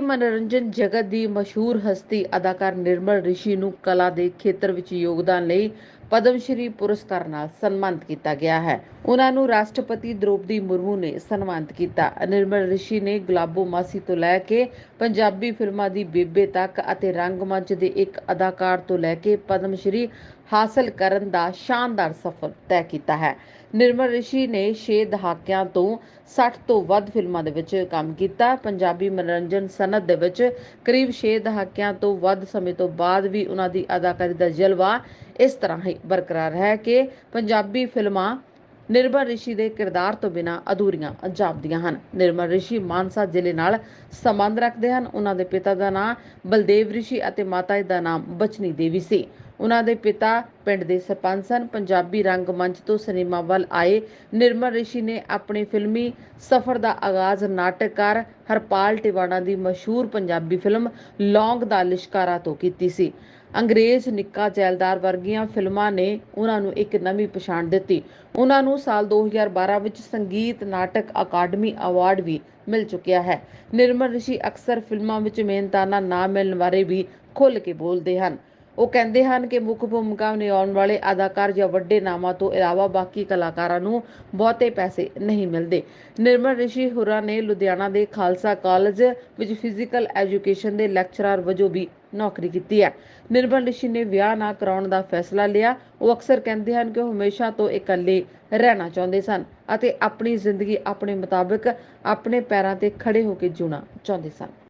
ਮਨੋਰੰਜਨ ਜਗਤ ਦੀ ਮਸ਼ਹੂਰ ਹਸਤੀ ਅਦਾਕਾਰ ਨਿਰਮਲ ਰਿਸ਼ੀ ਨੂੰ ਕਲਾ ਦੇ ਖੇਤਰ ਵਿੱਚ ਯੋਗਦਾਨ ਲਈ ਪਦਮ ਸ਼੍ਰੀ ਪੁਰਸਕਾਰ ਨਾਲ ਸਨਮਾਨਿਤ ਕੀਤਾ ਗਿਆ ਹੈ। ਉਹਨਾਂ ਨੂੰ ਰਾਸ਼ਟਰਪਤੀ ਦ੍ਰੋਪਦੀ ਮੁਰਮੂ ਨੇ ਸਨਮਾਨਿਤ ਕੀਤਾ। ਨਿਰਮਲ ਰਿਸ਼ੀ ਨੇ ਗੁਲਾਬੋ ਮਾਸੀ ਤੋਂ ਲੈ ਕੇ ਪੰਜਾਬੀ ਫਿਲਮਾਂ ਦੀ ਬੇਬੇ ਤੱਕ ਅਤੇ ਰੰਗਮੰਚ ਦੇ ਇੱਕ ਅਦਾਕਾਰ ਤੋਂ ਲੈ ਕੇ ਪਦਮ ਸ਼੍ਰੀ ਹਾਸਲ ਕਰਨ ਦਾ ਸ਼ਾਨਦਾਰ ਸਫ਼ਰ ਤੈਅ ਕੀਤਾ ਹੈ। ਨਿਰਮਲ ਰਿਸ਼ੀ ਨੇ 6 ਦਹਾਕਿਆਂ ਤੋਂ 60 ਤੋਂ ਵੱਧ ਫਿਲਮਾਂ ਦੇ ਵਿੱਚ ਕੰਮ ਕੀਤਾ। ਪੰਜਾਬੀ ਮਨੋਰੰਜਨ ਸਨਅਤ ਦੇ ਵਿੱਚ ਕਰੀਬ 6 ਦਹਾਕਿਆਂ ਤੋਂ ਵੱਧ ਸਮੇਂ ਤੋਂ ਬਾਅਦ ਵੀ ਉਹਨਾਂ ਦੀ ਅਦਾਕਾਰੀ ਦਾ ਜਲਵਾ ਇਸ ਤਰ੍ਹਾਂ ਹੀ ਬਰਕਰਾਰ ਹੈ ਕਿ ਪੰਜਾਬੀ ਫਿਲਮਾਂ ਨਿਰਮਲ ਰਿਸ਼ੀ ਦੇ ਕਿਰਦਾਰ ਤੋਂ ਬਿਨਾਂ ਅਧੂਰੀਆਂ ਜਾਪਦੀਆਂ ਹਨ। ਨਿਰਮਲ ਰਿਸ਼ੀ ਮਾਨਸਾ ਜ਼ਿਲ੍ਹੇ ਨਾਲ ਸੰਬੰਧ ਰੱਖਦੇ ਹਨ। ਉਹਨਾਂ ਦੇ ਪਿਤਾ ਦਾ ਨਾਮ ਬਲਦੇਵ ਰਿਸ਼ੀ ਅਤੇ ਮਾਤਾ ਜੀ ਦਾ ਨਾਮ ਬਚਨੀ ਦੇਵੀ ਸੀ। ਉਹਨਾਂ ਦੇ ਪਿਤਾ ਪਿੰਡ ਦੇ ਸਰਪੰਚ ਸਨ। ਪੰਜਾਬੀ ਰੰਗ ਮੰਚ ਤੋਂ ਸਿਨੇਮਾ ਵੱਲ ਆਏ ਨਿਰਮਲ ਰਿਸ਼ੀ ਨੇ ਆਪਣੇ ਫਿਲਮੀ ਸਫ਼ਰ ਦਾ ਆਗਾਜ਼ ਨਾਟਕਕਾਰ ਹਰਪਾਲ ਟਿਵਾਣਾ ਦੀ ਮਸ਼ਹੂਰ ਪੰਜਾਬੀ ਫਿਲਮ ਲੌਂਗ ਦਾ ਲਿਸ਼ਕਾਰਾ ਤੋਂ ਕੀਤੀ ਸੀ। ਅੰਗਰੇਜ਼ ਨਿੱਕਾ ਜੈਲਦਾਰ ਵਰਗੀਆਂ ਫਿਲਮਾਂ ਨੇ ਉਹਨਾਂ ਨੂੰ ਇੱਕ ਨਵੀਂ ਪਛਾਣ ਦਿੱਤੀ। ਉਹਨਾਂ ਨੂੰ ਸਾਲ 2012 ਵਿੱਚ ਸੰਗੀਤ ਨਾਟਕ ਅਕਾਦਮੀ ਅਵਾਰਡ ਵੀ ਮਿਲ ਚੁੱਕਿਆ ਹੈ। ਨਿਰਮਲ ਰਿਸ਼ੀ ਅਕਸਰ ਫਿਲਮਾਂ ਵਿੱਚ ਮਿਹਨਤਾਨਾ ਨਾ ਮਿਲਣ ਬਾਰੇ ਵੀ ਖੁੱਲ੍ਹ ਕੇ ਬੋਲਦੇ ਹਨ। ਉਹ ਕਹਿੰਦੇ ਹਨ ਕਿ ਮੁੱਖ ਭੂਮਿਕਾ ਨਿਭਾਉਣ ਵਾਲੇ ਅਦਾਕਾਰ ਜਾਂ ਵੱਡੇ ਨਾਮਾਂ ਤੋਂ ਇਲਾਵਾ ਬਾਕੀ ਕਲਾਕਾਰਾਂ ਨੂੰ ਬਹੁਤੇ ਪੈਸੇ ਨਹੀਂ ਮਿਲਦੇ। ਨਿਰਮਲ ਰਿਸ਼ੀ ਹੁਰਾ ਨੇ ਲੁਧਿਆਣਾ ਦੇ ਖਾਲਸਾ ਕਾਲਜ ਵਿੱਚ ਫਿਜ਼ੀਕਲ ਐਜੂਕੇਸ਼ਨ ਦੇ ਲੈਕਚਰਰ ਵਜੋਂ ਵੀ ਨੌਕਰੀ ਕੀਤੀ ਹੈ। ਨਿਰਮਲ ਰਿਸ਼ੀ ਨੇ ਵਿਆਹ ਨਾ ਕਰਾਉਣ ਦਾ ਫੈਸਲਾ ਲਿਆ। ਉਹ ਅਕਸਰ ਕਹਿੰਦੇ ਹਨ ਕਿ ਉਹ ਹਮੇਸ਼ਾ ਤੋਂ ਇਕੱਲੇ ਰਹਿਣਾ ਚਾਹੁੰਦੇ ਸਨ ਅਤੇ ਆਪਣੀ ਜ਼ਿੰਦਗੀ ਆਪਣੇ ਮੁਤਾਬਕ ਆਪਣੇ ਪੈਰਾਂ ਤੇ ਖੜੇ ਹੋ ਕੇ ਜਿਉਣਾ ਚਾਹੁੰਦੇ ਸਨ।